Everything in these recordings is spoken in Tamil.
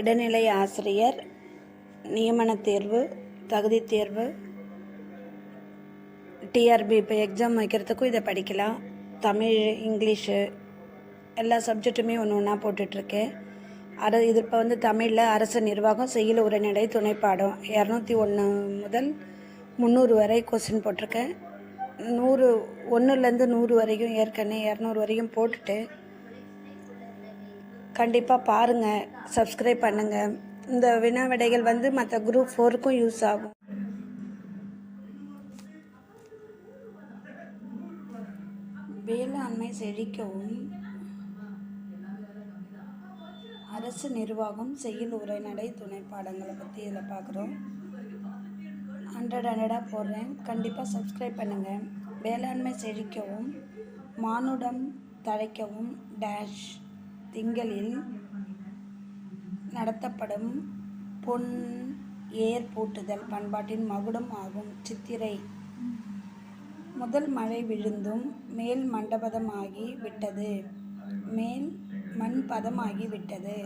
இடைநிலை ஆசிரியர் நியமனத் தேர்வு தகுதித் தேர்வு டிஆர்பி இப்போ எக்ஸாம் வைக்கிறதுக்கும் இதை படிக்கலாம். தமிழ் இங்கிலீஷு எல்லா சப்ஜெக்ட்டுமே ஒன்று ஒன்றா போட்டுட்ருக்கேன் அர இது இப்போ வந்து தமிழில் அரசு நிர்வாகம் செய்யுள் உரைநடை துணைப்பாடம். இரநூத்தி ஒன்று முதல் முந்நூறு வரை கொஸ்டின் போட்டிருக்கேன். நூறு ஒன்றுலேருந்து நூறு வரைக்கும் ஏற்கனவே இரநூறு வரைக்கும் போட்டுட்டு கண்டிப்பாக பாருங்கள் சப்ஸ்கிரைப் பண்ணுங்கள் இந்த வினா விடைகள் வந்து மற்ற குரூப் ஃபோருக்கும் யூஸ் ஆகும். வேளாண்மை செழிக்கவும் அரசு நிர்வாகம் செய்யுள் உரைநடை துணைப்பாடங்களை பற்றி இதில் பார்க்குறோம் ஹண்ட்ரட் ஹண்ட்ரடாக போடுறேன். கண்டிப்பாக சப்ஸ்கிரைப் பண்ணுங்கள். வேளாண்மை செழிக்கவும் மானுடம் தழைக்கவும் டேஷ் திங்களில் நடத்தப்படும் பொன் ஏர் பூட்டுதல் பண்பாட்டின் மகுடம் ஆகும். சித்திரை. முதல் மழை விழுந்தும் மேல் மண்டபதமாகி விட்டது. மேல் மண் பதமாகி விட்டது.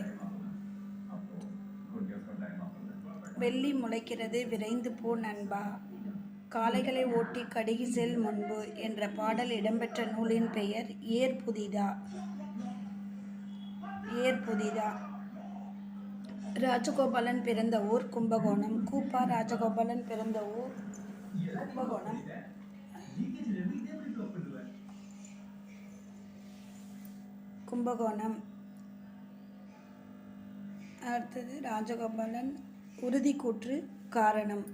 வெள்ளி முளைக்கிறது விரைந்து போ நண்பா. காளைகளை ஓட்டி கடுகி செல் முன்பு என்ற பாடல் இடம்பெற்ற நூலின் பெயர் ஏர் புதிதா. ஏர் புதிதா. ராஜகோபாலன் பிறந்த ஊர் கும்பகோணம். கூப்பா ராஜகோபாலன் பிறந்த ஊர் கும்பகோணம். கும்பகோணம். அடுத்தது ராஜகோபாலன் உறுதிக்கூற்று காரணம்.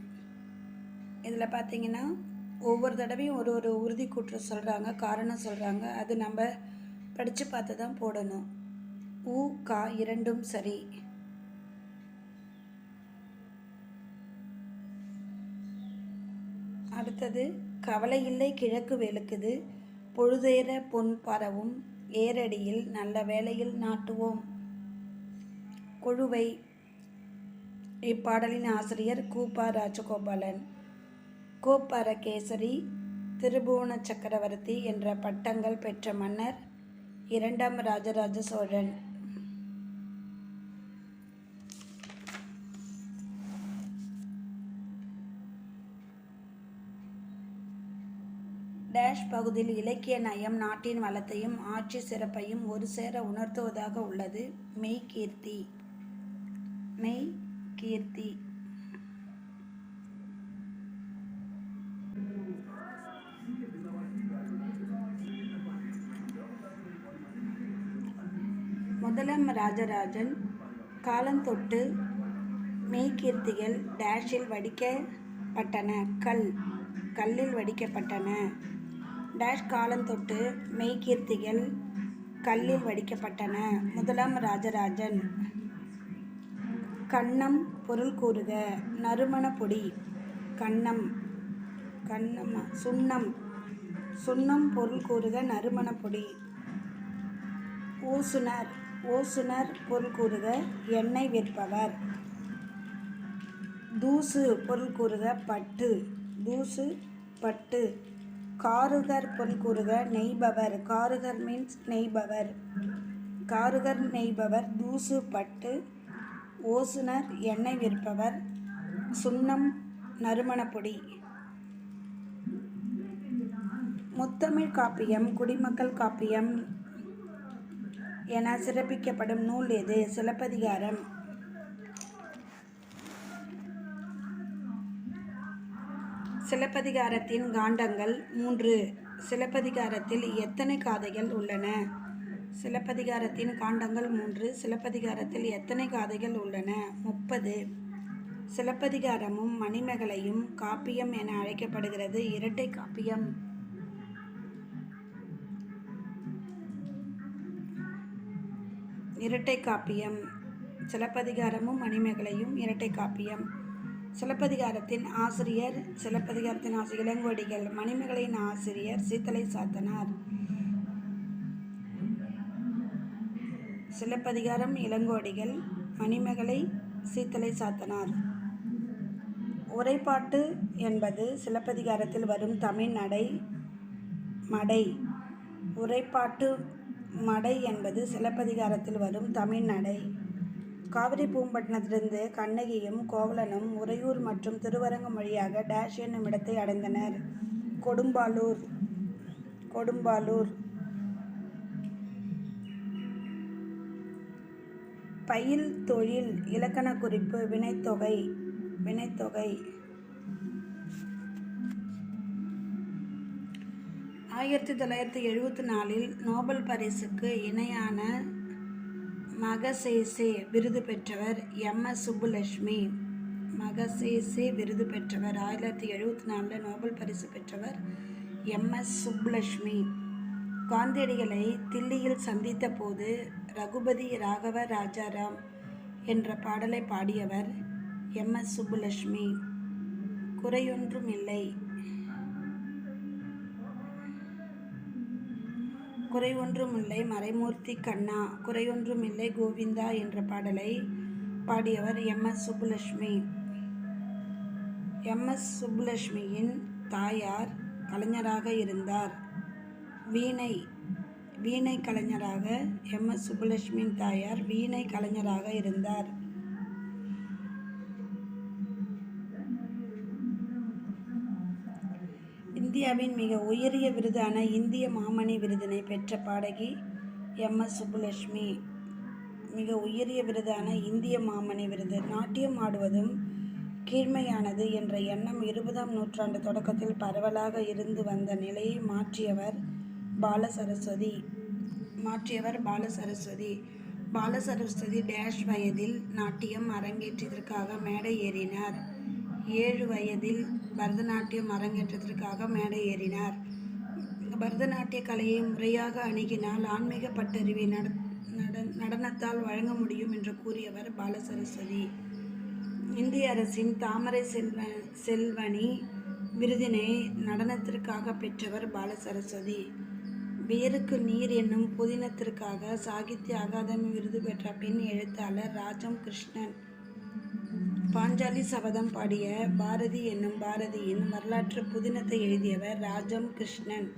இதில் பார்த்தீங்கன்னா ஒவ்வொரு தடவையும் ஒரு ஒரு உறுதிக்கூற்று சொல்கிறாங்க காரணம் சொல்கிறாங்க அது நம்ம படித்து பார்த்து தான் போடணும். உ கா இரண்டும் சரி. அடுத்தது கவலை இல்லை கிழக்கு வெளுக்குது. பொழுதேற பொன் பரவும். ஏரடியில் நல்ல வேளையில் நாட்டுவோம். கொழுவை இப்பாடலின் ஆசிரியர் கூப்பா ராஜகோபாலன். கோப்பரகேசரி திருபுவன சக்கரவர்த்தி என்ற பட்டங்கள் பெற்ற மன்னர் இரண்டாம் ராஜராஜ சோழன். டேஷ் பகுதியில் இலக்கிய நயம் நாட்டின் வளத்தையும் ஆட்சி சிறப்பையும் ஒரு சேர உணர்த்துவதாக உள்ளது மெய் கீர்த்தி மெய் கீர்த்தி. முதலாம் ராஜராஜன் காலந்தொட்டு மெய்கீர்த்திகள் டேஷில் வடிக்கப்பட்டன. கல் கல்லில் வடிக்கப்பட்டன. டேஷ் காலந்தொட்டு மெய்கீர்த்திகள் கல்லில் வடிக்கப்பட்டன. முதலாம் ராஜராஜன் கண்ணம் பொருள் கூறுக. நறுமண பொடி. கண்ணம். கண்ணம் சுண்ணம். சுண்ணம் பொருள் கூறுக நறுமண பொடி. ஊசுனர். ஓசுனர் பொருள் கூறுக எண்ணெய் விற்பவர். தூசு பொருள் கூறுக பட்டு. தூசு பட்டு. காருகர் பொருள் கூறுக நெய்பவர். காருகர் மீன்ஸ் நெய்பவர். காருகர் நெய்பவர் தூசு பட்டு. ஓசுனர் எண்ணெய் விற்பவர் சுண்ணம் நறுமணப்பொடி. முத்தமிழ் காப்பியம் குடிமக்கள் காப்பியம் என சிறப்பிக்கப்படும் நூல் எது? சிலப்பதிகாரம். சிலப்பதிகாரத்தின் காண்டங்கள் மூன்று. சிலப்பதிகாரத்தில் எத்தனை காதைகள் உள்ளன? சிலப்பதிகாரத்தின் காண்டங்கள் மூன்று. சிலப்பதிகாரத்தில் எத்தனை காதைகள் உள்ளன? முப்பது. சிலப்பதிகாரமும் மணிமேகலையும் காப்பியம் என அழைக்கப்படுகிறது. இரட்டை காப்பியம். இரட்டை காப்பியம். சிலப்பதிகாரமும் மணிமேகலையும் இரட்டை காப்பியம். சிலப்பதிகாரத்தின் ஆசிரியர் சிலப்பதிகாரத்தின் ஆசிரியர் இளங்கோடிகள் மணிமேகலையின் ஆசிரியர் சீத்தலை சாத்தனார். சிலப்பதிகாரம் இளங்கோடிகள் மணிமகளை சீத்தலை சாத்தனார். உரைப்பாட்டு என்பது சிலப்பதிகாரத்தில் வரும் தமிழ் நடை மடை. உரைப்பாட்டு மடை என்பது சிலப்பதிகாரத்தில் வரும் தமிழ் நடை. காவிரி பூம்பட்டினத்திலிருந்து கண்ணகியும் கோவலனும் உறையூர் மற்றும் திருவரங்கம் வழியாக டேஷ் என்னும் இடத்தை அடைந்தனர். கொடும்பாலூர் கொடும்பாலூர். பயில் தொழில் இலக்கண குறிப்பு வினைத்தொகை வினைத்தொகை. ஆயிரத்தி தொள்ளாயிரத்தி எழுபத்தி நாலில் நோபல் பரிசுக்கு இணையான மகசேசே விருது பெற்றவர் எம். எஸ். சுப்புலட்சுமி. மகசேசே விருது பெற்றவர். ஆயிரத்தி எழுபத்தி நாலில் நோபல் பரிசு பெற்றவர் எம். எஸ். சுப்புலட்சுமி. காந்தியடிகளை தில்லியில் சந்தித்த போது ரகுபதி ராகவ ராஜாராம் என்ற பாடலை பாடியவர் எம் எஸ் சுப்புலட்சுமி. குறையொன்றும் இல்லை. குறையொன்றுமில்லை மறைமூர்த்தி கண்ணா. குறையொன்றுமில்லை கோவிந்தா என்ற பாடலை பாடியவர் M S Subbulakshmi. M S சுப்புலட்சுமியின் தாயார் கலைஞராக இருந்தார். வீணை வீணை கலைஞராக எம். எஸ். சுப்புலட்சுமியின் தாயார் வீணை கலைஞராக இருந்தார். இந்தியாவின் மிக உயரிய விருதான இந்திய மாமணி விருதினை பெற்ற பாடகி எம். எஸ். சுப்புலட்சுமி. மிக உயரிய விருதான இந்திய மாமணி விருது நாட்டியம் ஆடுவதும் கீழ்மையானது என்ற எண்ணம் இருபதாம் நூற்றாண்டு தொடக்கத்தில் பரவலாக இருந்து வந்த நிலையை மாற்றியவர் பாலசரஸ்வதி. மாற்றியவர் பாலசரஸ்வதி. பாலசரஸ்வதி டேஷ் வயதில் நாட்டியம் அரங்கேற்றத்திற்காக மேடை ஏறினார். ஏழு வயதில் பரதநாட்டியம் அரங்கேற்றத்திற்காக மேடை ஏறினார். பரதநாட்டிய கலையை முறையாக அணுகினால் ஆன்மீக பட்டறிவை நட நடனத்தால் வழங்க முடியும் என்று கூறியவர் பாலசரஸ்வதி. இந்திய அரசின் தாமரை செல்வ செல்வனி விருதினை நடனத்திற்காக பெற்றவர் பாலசரஸ்வதி. வேருக்கு நீர் என்னும் புதினத்திற்காக சாகித்ய அகாதமி விருது பெற்ற பெண் எழுத்தாளர் ராஜம் கிருஷ்ணன். பாஞ்சாலி சபதம் பாடிய பாரதி என்னும் பாரதியின் வரலாற்று புதினத்தை எழுதியவர் ராஜம் கிருஷ்ணன்.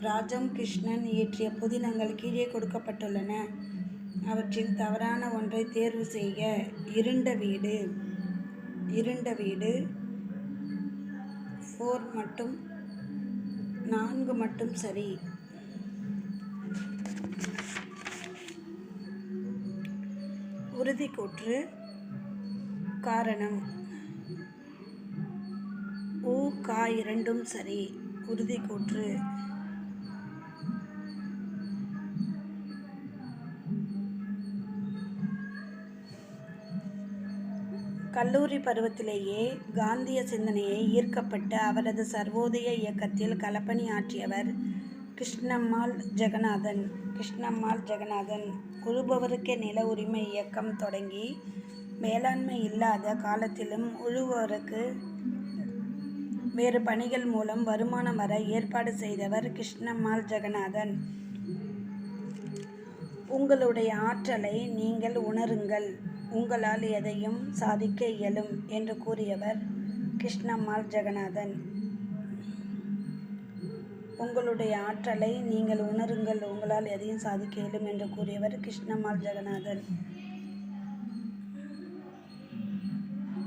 ராஜம் கிருஷ்ணன் இயற்றிய புதினங்கள் கீழே கொடுக்கப்பட்டுள்ளன. அவற்றில் தவறான ஒன்றை தேர்வு செய்க. இருண்ட வீடு. இருண்ட வீடு. ஃபோர் மட்டும் நான்கு மட்டும் சரி. உறுதிக்கூற்று காரணம். ஊ கா இரண்டும் சரி. உறுதிக்கூற்று கல்லூரி பருவத்திலேயே காந்திய சிந்தனையை ஈர்க்கப்பட்டு அவரது சர்வோதய இயக்கத்தில் களப்பணி ஆற்றியவர் கிருஷ்ணம்மாள் ஜெகநாதன். கிருஷ்ணம்மாள் ஜெகநாதன். உழுபவருக்கே நில உரிமை இயக்கம் தொடங்கி மேலாண்மை இல்லாத காலத்திலும் உழுவோருக்கு வேறு பணிகள் மூலம் வருமானம் வர ஏற்பாடு செய்தவர் கிருஷ்ணம்மாள் ஜெகநாதன். உங்களுடைய ஆற்றலை நீங்கள் உணருங்கள். உங்களால் எதையும் சாதிக்க இயலும் என்று கூறியவர் கிருஷ்ணம்மாள் ஜெகநாதன். உங்களுடைய ஆற்றலை நீங்கள் உணருங்கள். உங்களால் எதையும் சாதிக்க இயலும் என்று கூறியவர் கிருஷ்ணமால் ஜெகநாதன்.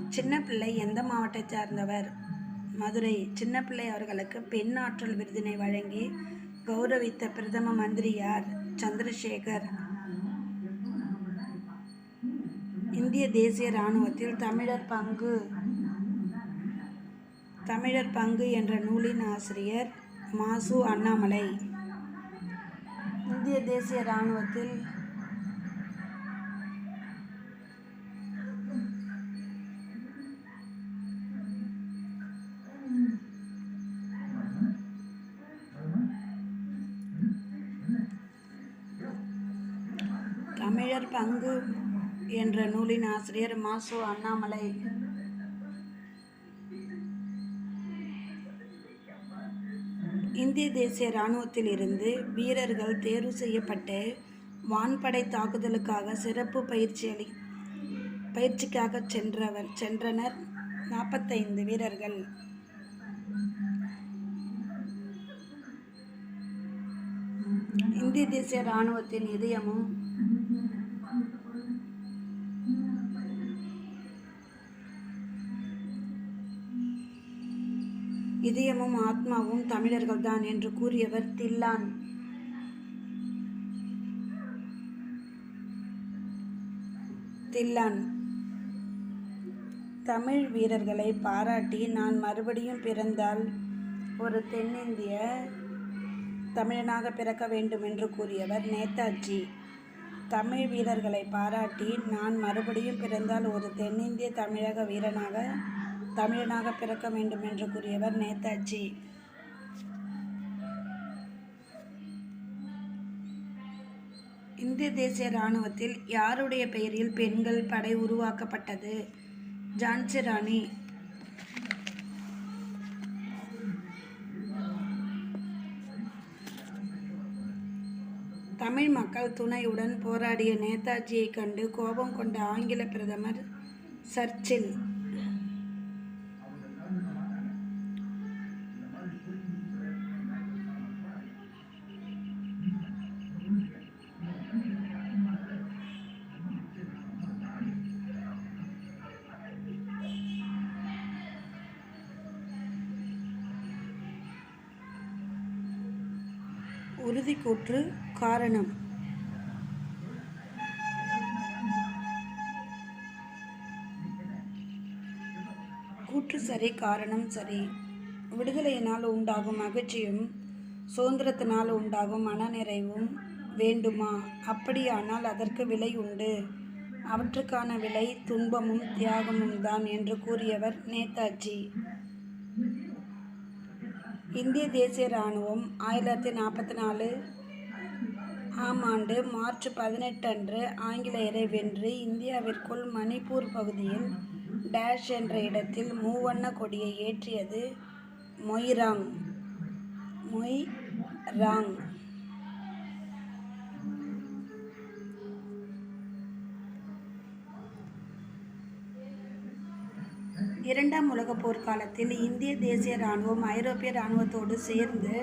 சின்ன பிள்ளை எந்த மாவட்டத்தை சார்ந்தவர்? மதுரை. சின்ன பிள்ளை அவர்களுக்கு பெண் ஆற்றல் விருதினை வழங்கி கௌரவித்த பிரதம மந்திரி யார்? சந்திரசேகர். இந்திய தேசிய இராணுவத்தில் தமிழர் பங்கு. தமிழர் பங்கு என்ற நூலின் ஆசிரியர் மாசு அண்ணாமலை. இந்திய தேசிய இராணுவத்தில் தமிழர் பங்கு என்ற நூலின் ஆசிரியர் மாசு அண்ணாமலை. இந்திய தேசிய இராணுவத்திலிருந்து வீரர்கள் தேர்வு செய்யப்பட்டு வான்படை தாக்குதலுக்காக சிறப்பு பயிற்சி அளி பயிற்சிக்காக சென்றவர் சென்றனர் நாற்பத்தைந்து வீரர்கள். இந்திய தேசிய இராணுவத்தின் இதயமும் இதயமும் ஆத்மாவும் தமிழர்கள்தான் என்று கூறியவர் தில்லான். தில்லான். தமிழ் வீரர்களை பாராட்டி நான் மறுபடியும் பிறந்தால் ஒரு தென்னிந்திய தமிழனாக பிறக்க வேண்டும் என்று கூறியவர் நேதாஜி. தமிழ் வீரர்களை பாராட்டி நான் மறுபடியும் பிறந்தால் ஒரு தென்னிந்திய தமிழக வீரனாக தமிழனாக பிறக்க வேண்டும் என்று கூறியவர் நேதாஜி. இந்திய தேசிய இராணுவத்தில் யாருடைய பெயரில் பெண்கள் படை உருவாக்கப்பட்டது? ஜான்சி ராணி. தமிழ் மக்கள் துணையுடன் போராடிய நேதாஜியை கண்டு கோபம் கொண்ட ஆங்கில பிரதமர் சர்ச்சில் உறுதிக்கூற்று காரணம். கூற்று சரி காரணம் சரி. விடுதலையினால் உண்டாகும் மகிழ்ச்சியும் சுதந்திரத்தினால் உண்டாகும் மனநிறைவும் வேண்டுமா? அப்படியானால் அதற்கு விலை உண்டு. அவற்றுக்கான விலை துன்பமும் தியாகமும் தான் என்று கூறியவர் நேதாஜி. இந்திய தேசிய இராணுவம் ஆயிரத்தி தொள்ளாயிரத்தி நாற்பத்தி நாலு ஆம் ஆண்டு மார்ச் பதினெட்டு அன்று ஆங்கிலேயரை வென்று இந்தியாவிற்குள் மணிப்பூர் பகுதியில் டேஷ் என்ற இடத்தில் மூவண்ண கொடியை ஏற்றியது மொய்ராங். மொய் ராங் இரண்டாம் உலகப் போர் காலத்தில் இந்திய தேசிய இராணுவம் ஐரோப்பிய இராணுவத்தோடு சேர்ந்து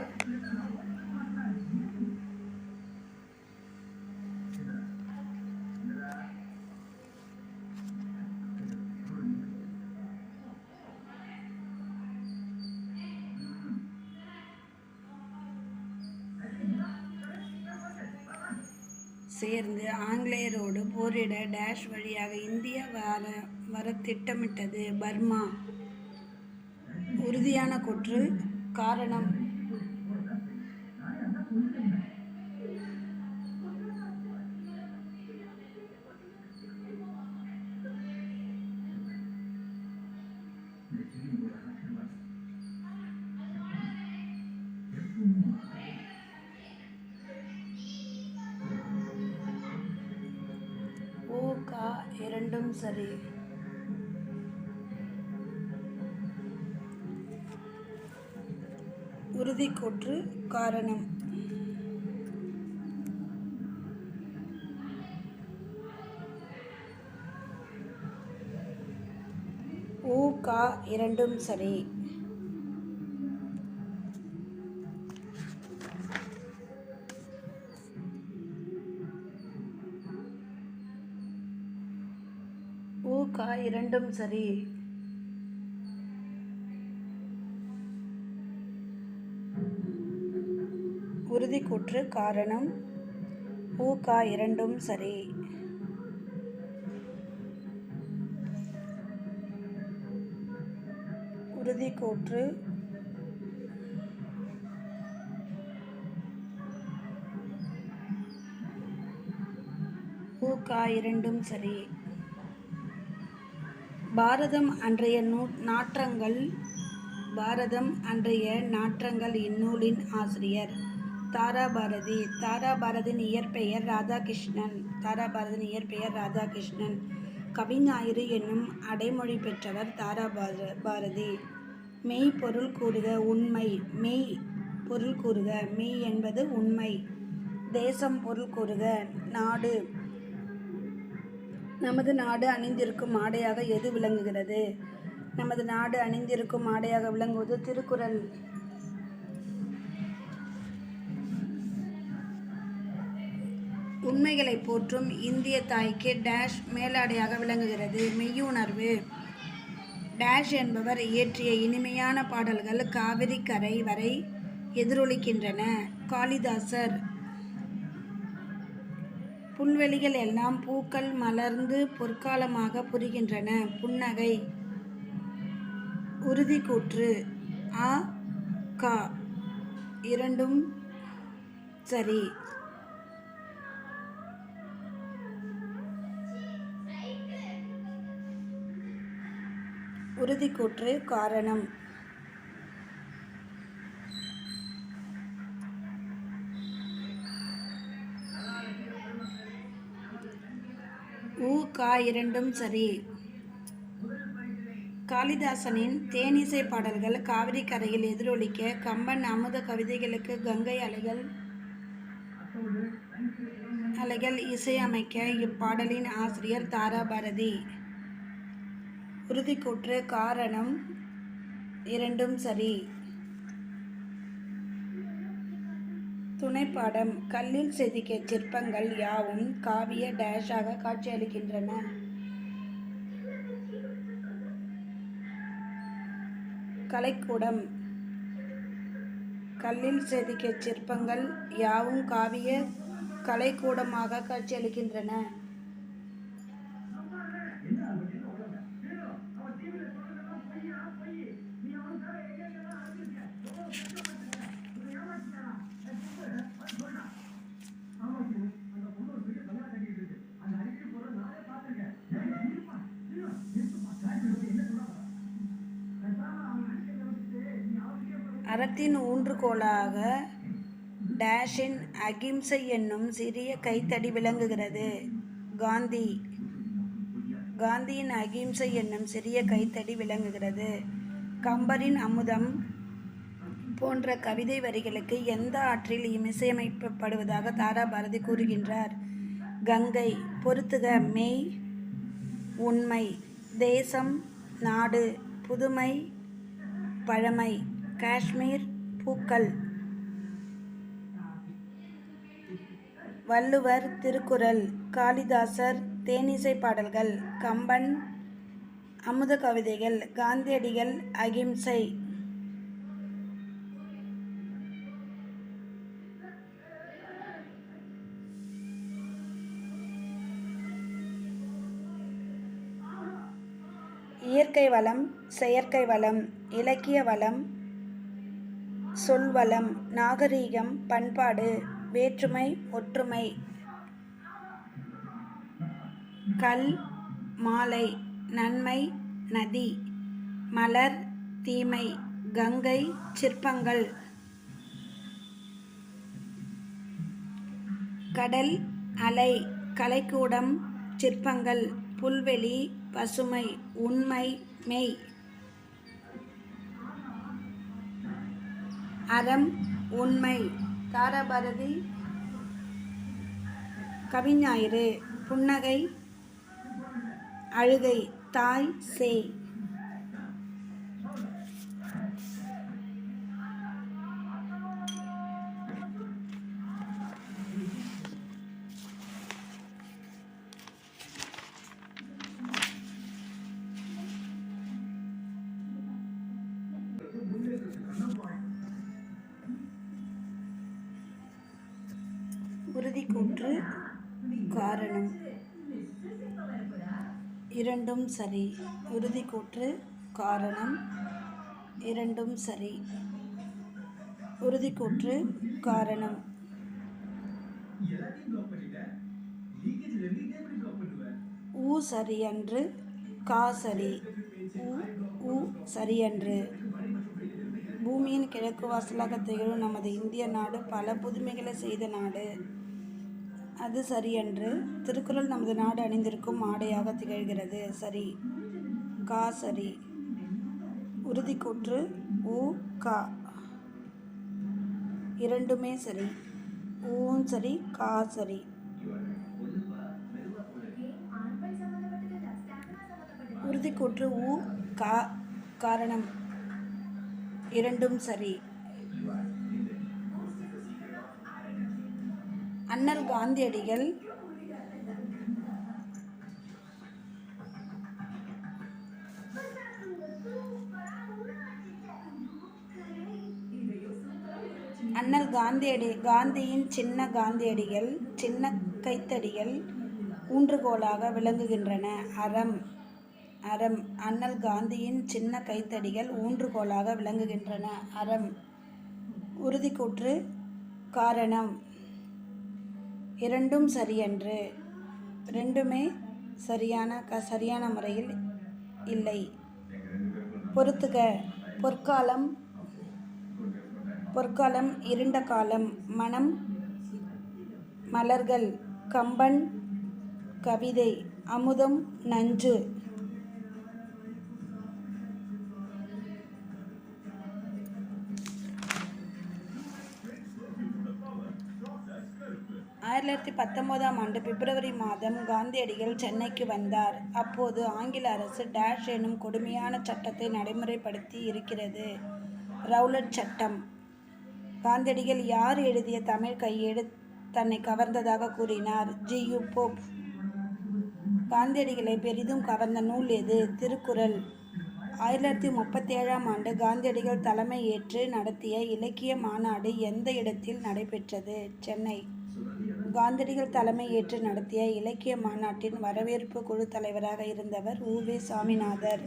போரிட டேஷ் வழியாக இந்தியா வர வர திட்டமிட்டது பர்மா. உறுதியான கொற்று காரணம். ஓ சரி. உறுதிக்கூற்று காரணம். ஊ கா இரண்டும் சரி. கா இரண்டும் சரி. உறுதிக்கூற்று காரணம் ஊ கா இரண்டும் சரி. உறுதிக்கூற்று ஊ கா இரண்டும் சரி. பாரதம் அன்றைய நூ நாற்றங்கள் பாரதம் அன்றைய நாற்றங்கள் இந்நூலின் ஆசிரியர். தாரா பாரதி தாரா பாரதியின் இயற்பெயர் ராதாகிருஷ்ணன் தாரா பாரதியின் இயற்பெயர் ராதாகிருஷ்ணன். கவிஞாயிறு என்னும் அடைமொழி பெற்றவர் தாரா பார பாரதி. மெய் பொருள் கூறுக உண்மை மெய் பொருள் கூறுக மெய் என்பது உண்மை. தேசம் பொருள் கூறுக நாடு. நமது நாடு அணிந்திருக்கும் ஆடையாக எது விளங்குகிறது? நமது நாடு அணிந்திருக்கும் ஆடையாக விளங்குவது திருக்குறள். உண்மைகளை போற்றும் இந்திய தாய்க்கு டேஷ் மேலாடையாக விளங்குகிறது. மெய்யுணர்வு. டேஷ் என்பவர் இயற்றிய இனிமையான பாடல்கள் காவிரி கரை வரை எதிரொலிக்கின்றன. காளிதாசர் புல்வெளிகள் எல்லாம் பூக்கள் மலர்ந்து பொற்காலமாக புரிகின்றன. புன்னகை. உறுதிக்கூற்று. ஆ கா. இரண்டும் சரி. உறுதிக்கூற்று காரணம் உ கா இரண்டும் சரி. காளிதாசனின் தேனிசை பாடல்கள் காவிரி கரையில் எதிரொலிக்க கம்பன் அமுத கவிதைகளுக்கு கங்கை அலைகள் அலைகள் இசையமைக்க இப்பாடலின் ஆசிரியர் தாராபாரதி. உறுதிக்கூற்று காரணம் இரண்டும் சரி. துணைப்பாடம். கல்லில் செதுக்கிய சிற்பங்கள் யாவும் காவிய டேஷாக காட்சியளிக்கின்றன. கலைக்கூடம். கல்லில் செதுக்கிய சிற்பங்கள் யாவும் காவிய கலைக்கூடமாக காட்சியளிக்கின்றன. அறத்தின் ஊன்றுகோலாக டேஷின் அகிம்சை என்னும் சிறிய கைத்தடி விளங்குகிறது. காந்தி காந்தியின் அகிம்சை என்னும் சிறிய கைத்தடி விளங்குகிறது. கம்பரின் அமுதம் போன்ற கவிதை வரிகளுக்கு எந்த ஆற்றில் இசையமைக்கப்படுவதாக தாராபாரதி கூறுகின்றார்? கங்கை பொருத்துக மெய் உண்மை தேசம் நாடு புதுமை பழமை. காஷ்மீர் பூக்கள். வள்ளுவர் திருக்குறள் காளிதாசர் தேனிசை பாடல்கள் கம்பன் அமுத கவிதைகள் காந்தியடிகள் அகிம்சை. இயற்கை வளம் செயற்கை வளம் இலக்கிய வளம் சொல்வளம் நாகரீகம் பண்பாடு வேற்றுமை ஒற்றுமை. கல் மாலை நன்மை நதி. மலர் தீமை கங்கை சிற்பங்கள். கடல் அலை கலைக்கூடம் சிற்பங்கள். புல்வெளி பசுமை உண்மை மெய். அறம் உண்மை. தாராபாரதி கவிஞாயிறு. புன்னகை அழுகை. தாய் சேய். இரண்டும் சரி. உறுதிக்கூற்று காரணம் இரண்டும் சரி. உறுதிக்கூற்று காரணம். ஊ சரியன்று கா சரி. ஊ ஊ சரியன்று. பூமியின் கிழக்கு வாசலாக திகழும் நமது இந்திய நாடு பல புதுமைகளை செய்த நாடு. அது சரியன்று திருக்குறள் நமது நாடு அணிந்திருக்கும் ஆடையாக திகழ்கிறது. சரி. கா சரி. உறுதிக்கூற்று ஊ கா. இரண்டுமே சரி. ஊவும் சரி கா சரி. உறுதிக்கூற்று ஊ கா காரணம் இரண்டும் சரி. அண்ணல் காந்தியடிகள். அண்ணல் காந்தியடி காந்தியின் சின்ன காந்தியடிகள் சின்ன கைத்தடிகள் ஊன்றுகோலாக விளங்குகின்றன. அறம் அறம் அண்ணல் காந்தியின் சின்ன கைத்தடிகள் ஊன்றுகோலாக விளங்குகின்றன. அறம் உறுதிக்கூற்று காரணம். இரண்டும் சரியன்று. ரெண்டுமே சரியான க சரியான முறையில் இல்லை. பொறுத்துக. பொற்காலம் பொற்காலம் இருண்ட காலம் மனம் மலர்கள் கம்பன் கவிதை அமுதம் நஞ்சு. ஆயிரத்தி தொள்ளாயிரத்தி பத்தொம்போதாம் ஆண்டு பிப்ரவரி மாதம் காந்தியடிகள் சென்னைக்கு வந்தார். அப்போது ஆங்கில அரசு டேஷ் எனும் கொடுமையான சட்டத்தை நடைமுறைப்படுத்தி இருக்கிறது. ரவுலட் சட்டம். காந்தியடிகள் யார் எழுதிய தமிழ் கையேடு தன்னை கவர்ந்ததாக கூறினார். ஜி. யு. போப். காந்தியடிகளை பெரிதும் கவர்ந்த நூல் எது? திருக்குறள். ஆயிரத்தி முப்பத்தி ஏழாம் ஆண்டு காந்தியடிகள் தலைமை ஏற்று நடத்திய இலக்கிய மாநாடு எந்த இடத்தில் நடைபெற்றது? சென்னை. காந்தியடிகள் தலைமை ஏற்று நடத்திய இலக்கிய மாநாட்டின் வரவேற்பு குழு தலைவராக இருந்தவர் உவே சாமிநாதர்.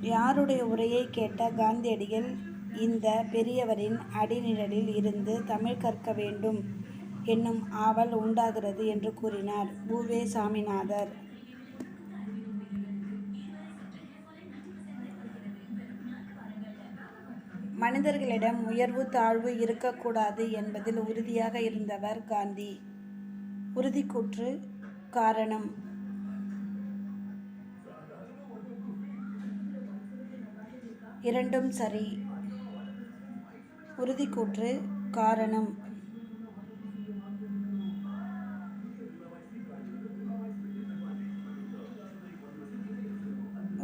யாருடைய உரையை கேட்ட காந்தியடிகள் இந்த பெரியவரின் அடிநிழலில் இருந்து தமிழ் கற்க வேண்டும். என்னும் ஆவல் உண்டாகிறது என்று கூறினார் உவே சாமிநாதர். மனிதர்களிடம் உயர்வு தாழ்வு இருக்கக்கூடாது என்பதில் உறுதியாக இருந்தவர் காந்தி. உறுதிக்கூற்று காரணம். இரண்டும் சரி. உறுதிக்கூற்று காரணம்.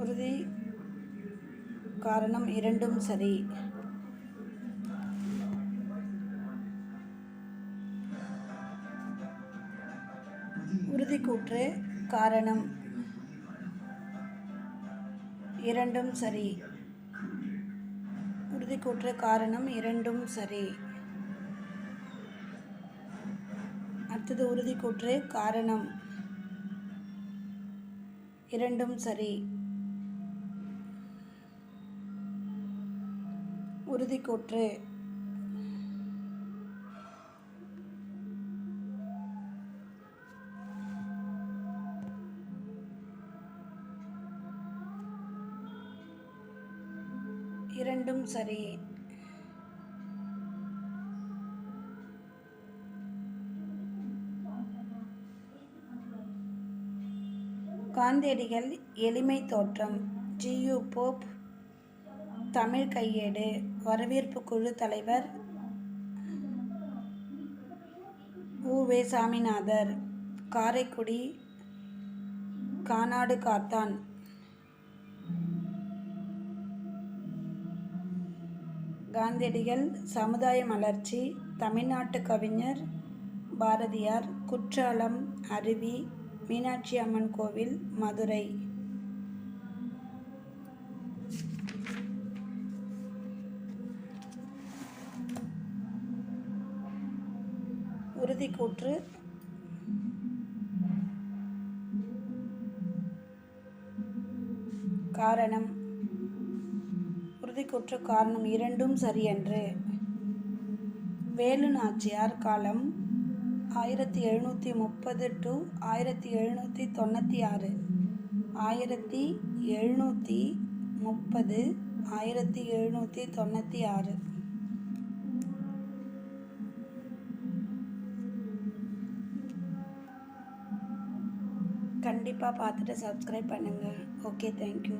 உறுதி காரணம் இரண்டும் சரி. கூற்று காரணம். இரண்டும் சரி. உறுதிக்கூற்று காரணம் இரண்டும் சரி. அடுத்தது உறுதிக்கூற்று காரணம் இரண்டும் சரி. உறுதிக்கூற்று இரண்டும் சரி. காந்தியடிகள் எளிமை தோற்றம். ஜியு போப் தமிழ் கையேடு. வரவேற்பு குழு தலைவர் உவே சாமிநாதர். காரைக்குடி கானாடு காத்தான். காந்தியடிகள் சமுதாய மலர்ச்சி தமிழ்நாட்டு கவிஞர் பாரதியார் குற்றாலம் அருவி மீனாட்சி அம்மன் கோவில் மதுரை. உறுதிக்கூற்று. காரணம். குற்ற காரணம் இரண்டும் சரியன்று. வேலு நாச்சியார் காலம் ஆயிரத்தி எழுநூற்றி முப்பது டு ஆயிரத்தி எழுநூற்றி தொண்ணூற்றி ஆறு ஆயிரத்தி எழுநூற்றி முப்பது ஆயிரத்தி எழுநூற்றி தொண்ணூற்றி ஆறு கண்டிப்பாக பார்த்துட்டு சப்ஸ்கிரைப் பண்ணுங்கள் ஓகே தேங்க்யூ